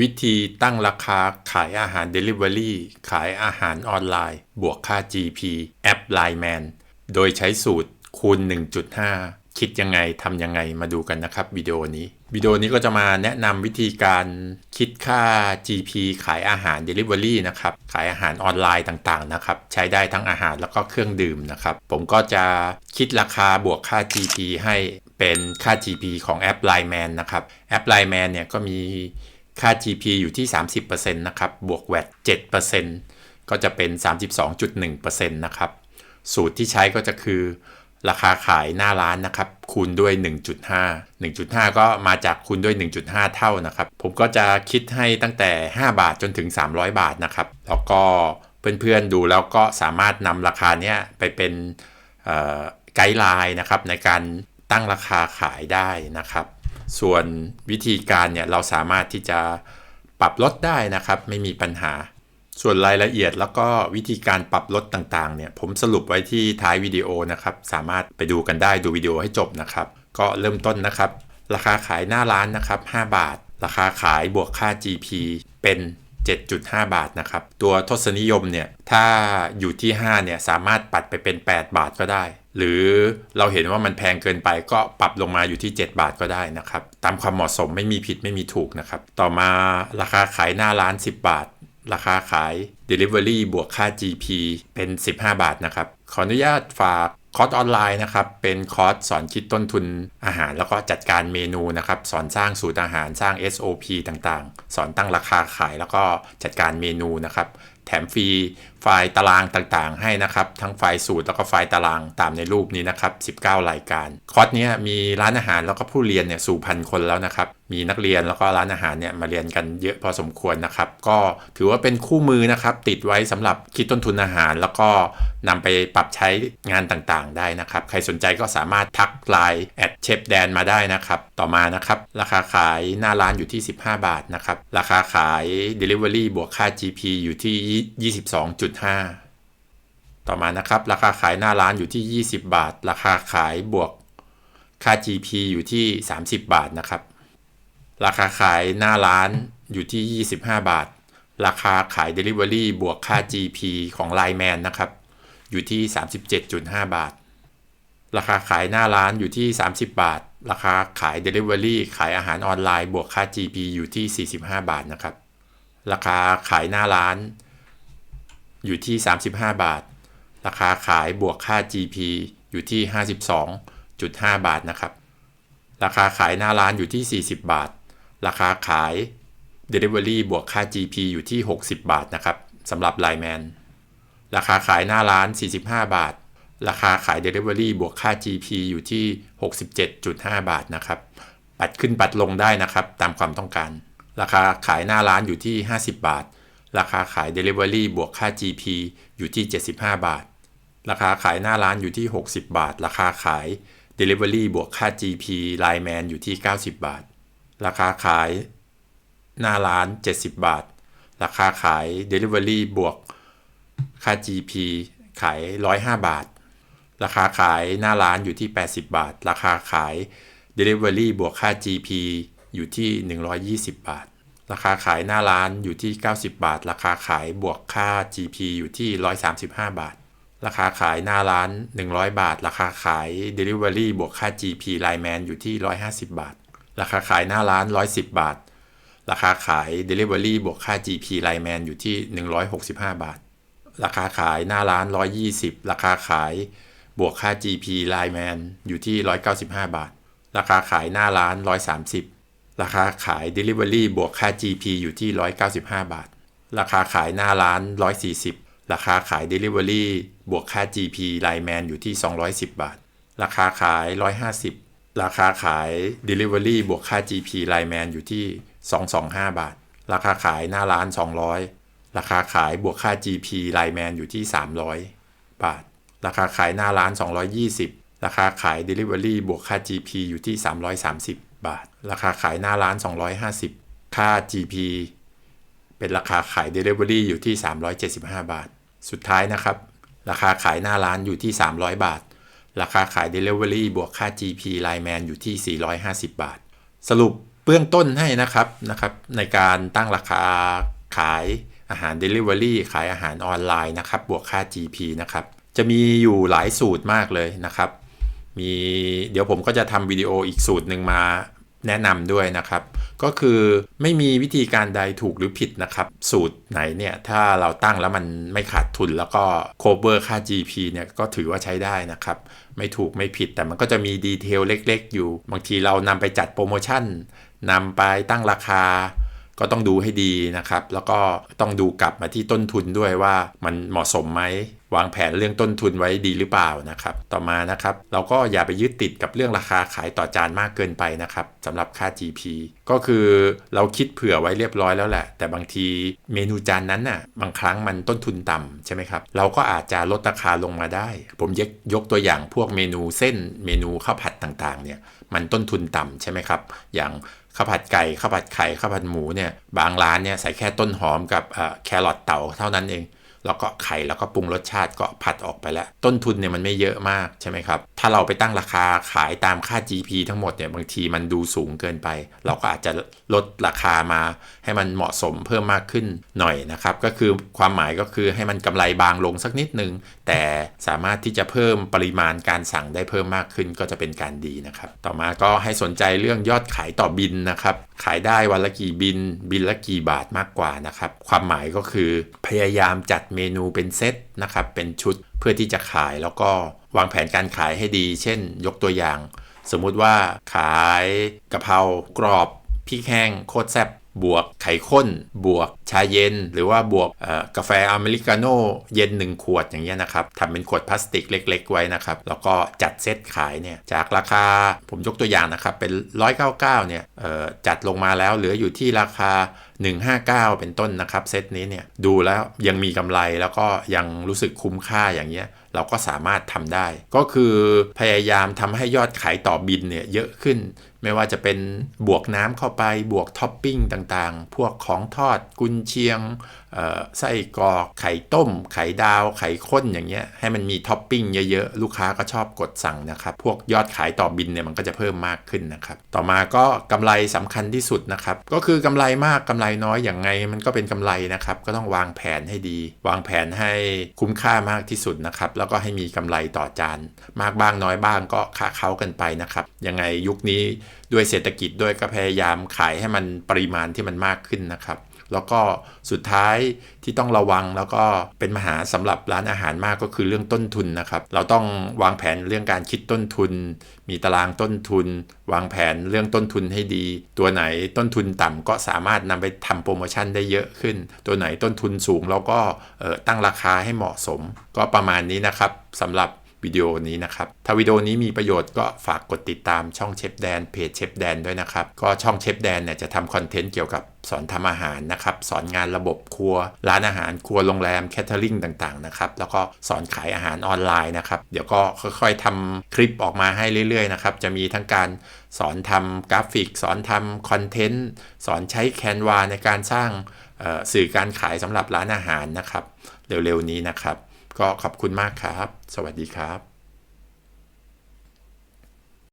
วิธีตั้งราคาขายอาหาร Delivery ขายอาหารออนไลน์ บวกค่า GP แอป Line Man โดยใช้สูตรคูณ 1.5 คิดยังไงทำยังไงมาดูกันนะครับวิดีโอนี้วิดีโอนี้ก็จะมาแนะนำวิธีการคิดค่า GP ขายอาหาร Delivery นะครับ ขายอาหารออนไลน์ต่างๆนะครับ ใช้ได้ทั้งอาหารแล้วก็เครื่องดื่มนะครับ ผมก็จะคิดราคาบวกค่า GP ให้เป็นค่า GP ของแอป Line Man นะครับ แอป Line Man เนี่ยก็มี ค่า GP อยู่ที่ 30%นะครับ บวก VAT 7%ก็จะเป็น 32.1%นะครับ สูตรที่ใช้ก็จะคือ ราคาขายหน้าร้านนะครับ คูณด้วย 1.5 1.5 ก็มาจากคูณด้วย 1.5 เท่านะครับ ผมก็จะคิดให้ตั้งแต่ 5 บาทจนถึง 300 บาทนะครับ แล้วก็เพื่อนๆดูแล้วก็สามารถนำราคาเนี้ยไปเป็นไกด์ไลน์นะครับในการตั้งราคาขายได้นะครับ ส่วนวิธีการเนี่ยเราสามารถที่จะปรับลดได้นะครับ ไม่มีปัญหา ส่วนรายละเอียดแล้วก็วิธีการปรับลดต่างๆเนี่ยผมสรุปไว้ที่ท้ายวิดีโอนะครับ สามารถไปดูกันได้ดูวิดีโอให้จบนะครับ ก็เริ่มต้นนะครับ ราคาขายหน้าร้านนะครับ 5 บาท ราคาขายบวกค่า GP เป็น 7.5 บาทนะครับ ตัวทศนิยมเนี่ย ถ้าอยู่ที่ 5 เนี่ย สามารถปัดไปเป็น 8 บาทก็ได้ หรือเราเห็นว่ามันแพงเกินไปก็ปรับลงมาอยู่ที่ 7 บาทก็ได้นะครับ ตามความเหมาะสมไม่มีผิดไม่มีถูกนะครับ ต่อมาราคาขายหน้าร้าน 10 บาท ราคาขาย Delivery บวกค่า GP เป็น 15 บาทนะครับ ขออนุญาตฝาก คอร์สออนไลน์นะครับ เป็นคอร์สสอนคิดต้นทุนอาหาร แล้วก็จัดการเมนูนะครับ สอนสร้างสูตรอาหารสร้าง SOP ต่างๆ สอนตั้งราคาขายแล้วก็จัดการเมนูนะครับ แถมฟรีไฟล์ตารางต่างๆ ให้นะครับ ทั้งไฟล์สูตรแล้วก็ไฟล์ตารางตามในรูปนี้นะครับ 19 รายการ คอร์สนี้มีร้านอาหารแล้วก็ผู้เรียนเนี่ยสู่พันคนแล้วนะครับ มีนักเรียนแล้วก็ร้านอาหารเนี่ยมาเรียนกันเยอะพอสมควรนะครับ ก็ถือว่าเป็นคู่มือนะครับ ติดไว้สำหรับคิดต้นทุนอาหาร แล้วก็นำไปปรับใช้งานต่างๆ ได้นะครับ ใครสนใจก็สามารถทักไลน์แอดเชฟแดนมาได้นะครับ ต่อมานะครับ ราคาขายหน้าร้านอยู่ที่ 15 บาทนะครับ ราคาขาย Delivery บวกค่า GP อยู่ที่ 22.5 ต่อมานะครับ ราคาขายหน้าร้านอยู่ที่ 20 บาท ราคาขายบวกค่า GP อยู่ที่ 30 บาทนะครับ ราคาขายหน้าร้านอยู่ที่ 25 บาท ราคาขาย Delivery บวกค่า GP ของ Line Man นะครับ อยู่ที่ 37.5 บาท ราคาขายหน้าร้านอยู่ที่ 30 บาท ราคาขาย Delivery ขายอาหารออนไลน์บวกค่า GP อยู่ที่ 45 บาทนะครับ ราคาขายหน้าร้าน อยู่ที่ 35 บาท ราคาขายบวกค่า GP อยู่ที่ 52.5 บาทนะครับ ราคาขายหน้าร้านอยู่ที่ 40 บาท ราคาขาย Delivery บวกค่า GP อยู่ที่ 60 บาทนะครับสำหรับ Line Man ราคาขายหน้าร้าน 45 บาท ราคาขาย Delivery บวกค่า GP อยู่ที่ 67.5 บาทนะครับ ปัดขึ้นปัดลงได้นะครับ ตามความต้องการ ราคาขายหน้าร้านอยู่ที่ 50 บาท ราคาขาย Delivery บวกค่า GP อยู่ที่ 75 บาท ราคาขายหน้าร้านอยู่ที่ 60 บาท ราคาขาย Delivery บวกค่า GP Line Man อยู่ที่ 90 บาท ราคาขายหน้าร้าน 70 บาท ราคาขาย Delivery บวกค่า GP ขาย 105 บาท ราคาขายหน้าร้านอยู่ที่ 80 บาท ราคาขาย Delivery บวกค่า GP อยู่ที่ 120 บาท ราคาขายหน้าร้านอยู่ที่ 90 บาท ราคาขายบวกค่า GP อยู่ที่ 135 บาท ราคาขายหน้าร้าน 100 บาท ราคาขาย Delivery บวกค่า GP Line Man อยู่ที่ 150 บาท ราคาขายหน้าร้าน 110 บาท ราคาขาย Delivery บวกค่า GP Line Man อยู่ที่ 165 บาท ราคาขายหน้าร้าน 120 ราคาขายบวกค่า GP Line Man อยู่ที่ 195 บาท ราคาขายหน้าร้าน 130 ราคาขาย Delivery บวกค่า GP อยู่ที่ 195 บาท ราคาขายหน้าร้าน 140 ราคาขาย Delivery บวกค่า GP Line Man อยู่ที่ 210 บาท ราคาขาย 150 ราคาขาย Delivery บวกค่า GP Line Man อยู่ที่ 225 บาท ราคาขายหน้าร้าน 200 ราคาขายบวกค่า GP Line Man อยู่ที่ 300 บาท ราคาขายหน้าร้าน 220 ราคาขาย Delivery บวกค่า GP อยู่ที่ 330 บาท ราคาขายหน้าร้าน 250 ค่า GP เป็นราคาขาย Delivery อยู่ที่ 375 บาท สุดท้ายนะครับ ราคาขายหน้าร้านอยู่ที่ 300 บาท ราคาขาย Delivery บวกค่า GP Line Man อยู่ที่ 450 บาท สรุปเบื้องต้นให้นะครับนะครับในการตั้งราคาขายอาหาร Delivery ขายอาหารออนไลน์นะครับบวกค่า GP นะครับจะมีอยู่หลายสูตรมากเลยนะครับ มีเดี๋ยวผมก็จะทำวิดีโออีกสูตรหนึ่งมา แนะนำด้วยนะครับ ก็คือไม่มีวิธีการใดถูกหรือผิดนะครับ สูตรไหนเนี่ย ถ้าเราตั้งแล้วมันไม่ขาดทุนแล้วก็ cover ค่า GP เนี่ยก็ถือว่าใช้ได้นะครับ ไม่ถูกไม่ผิดแต่มันก็จะมีดีเทลเล็กๆ อยู่ บางทีเรานำไปจัดโปรโมชั่นนำไปตั้งราคาก็ต้องดูให้ดีนะครับ แล้วก็ต้องดูกลับมาที่ต้นทุนด้วยว่ามันเหมาะสมไหม วางแผนเรื่องต้นทุนไว้ดีหรือเปล่านะครับ ต่อมานะครับ เราก็อย่าไปยึดติดกับเรื่องราคาขายต่อจานมากเกินไปนะครับสำหรับค่า GP ก็คือเราคิดเผื่อไว้เรียบร้อยแล้วแหละ แต่บางทีเมนูจานนั้นน่ะบางครั้งมันต้นทุนต่ำใช่ไหมครับ เราก็อาจจะลดราคาลงมาได้ ผมยกยกตัวอย่างพวกเมนูเส้นเมนูข้าวผัดต่างๆเนี่ยมันต้นทุนต่ำใช่ไหมครับ อย่างข้าวผัดไก่ข้าวผัดไข่ข้าวผัดหมูเนี่ยบางร้านเนี่ยใส่แค่ต้นหอมกับแครอทเต่าเท่านั้นเอง แล้วก็ไข่แล้วก็ปรุงรสชาติก็ผัดออกไปแล้ว ต้นทุนเนี่ยมันไม่เยอะมากใช่ไหมครับ ถ้าเราไปตั้งราคาขายตามค่า GP ทั้งหมดเนี่ยบางทีมันดูสูงเกินไป เราก็อาจจะลดราคามาให้มันเหมาะสมเพิ่มมากขึ้นหน่อยนะครับ ก็คือความหมายก็คือให้มันกำไรบางลงสักนิดนึง แต่สามารถที่จะเพิ่มปริมาณการสั่งได้เพิ่มมากขึ้นก็จะเป็นการดีนะครับ ต่อมาก็ให้สนใจเรื่องยอดขายต่อบินนะครับ ขายได้วันละกี่บิน บินละกี่บาทมากกว่านะครับ ความหมายก็คือพยายามจัดเมนูเป็นเซตนะครับ เป็นชุดเพื่อที่จะขายแล้วก็วางแผนการขายให้ดี เช่น ยกตัวอย่าง สมมุติว่าขายกะเพรากรอบพริกแห้งโคตรแซ่บบวกไข่ข้น บวกชาเย็น หรือว่าบวกกาแฟอเมริกาโน่เย็น 1 ขวดอย่างเงี้ยนะครับทำเป็นขวดพลาสติกเล็ก ๆ ไว้นะครับ แล้วก็จัดเซตขายเนี่ยจากราคาผมยกตัวอย่างนะครับ เป็น 199เนี่ยจัดลงมาแล้วเหลืออยู่ที่ราคา 159 เป็นต้นนะครับเซตนี้เนี่ยดูแล้วยังมีกำไรแล้วก็ยังรู้สึกคุ้มค่าอย่างเงี้ยเราก็สามารถทำได้ ก็คือพยายามทำให้ยอดขายต่อบินเนี่ยเยอะขึ้น ไม่ว่าจะเป็นบวกน้ำเข้าไปบวกท็อปปิ้งต่างๆ พวกของทอดกุนเชียง ไส้กรอกไข่ต้ม ไข่ดาว ไข่ข้นอย่างเงี้ยให้มันมีท็อปปิ้งเยอะๆ ลูกค้าก็ชอบกดสั่งนะครับ พวกยอดขายต่อบินเนี่ยมันก็จะเพิ่มมากขึ้นนะครับ ต่อมาก็กำไรสำคัญที่สุดนะครับ ก็คือกำไรมากกำไรน้อยอย่างไง มันก็เป็นกำไรนะครับ ก็ต้องวางแผนให้ดี วางแผนให้คุ้มค่ามากที่สุดนะครับ แล้วก็ให้มีกำไรต่อจาน มากบ้างน้อยบ้างก็ค้าเขากันไปนะครับ ยังไงยุคนี้ด้วยเศรษฐกิจด้วยก็พยายามขายให้มันปริมาณที่มันมากขึ้นนะครับ แล้วก็สุดท้ายที่ต้องระวังแล้วก็เป็นมหาสำหรับร้านอาหารมากก็คือเรื่องต้นทุนนะครับ เราต้องวางแผนเรื่องการคิดต้นทุน มีตารางต้นทุน วางแผนเรื่องต้นทุนให้ดี ตัวไหนต้นทุนต่ำก็สามารถนำไปทำโปรโมชั่นได้เยอะขึ้น ตัวไหนต้นทุนสูงเราก็ตั้งราคาให้เหมาะสม ก็ประมาณนี้นะครับสำหรับ วิดีโอนี้นะครับ ถ้าวิดีโอนี้มีประโยชน์ก็ฝากกดติดตามช่องเชฟแดนเพจเชฟแดนด้วยนะครับ ก็ช่องเชฟแดนเนี่ยจะทำคอนเทนต์เกี่ยวกับสอนทำอาหารนะครับ สอนงานระบบครัว ร้านอาหารครัวโรงแรมแคทเทอริงต่างๆนะครับ แล้วก็สอนขายอาหารออนไลน์นะครับ เดี๋ยวก็ค่อยๆทำคลิปออกมาให้เรื่อยๆนะครับ จะมีทั้งการสอนทำกราฟิก สอนทำคอนเทนต์ สอนใช้แคนวาในการสร้างสื่อการขายสำหรับร้านอาหารนะครับ เร็วๆนี้นะครับ ก็ขอบคุณมากครับ สวัสดีครับ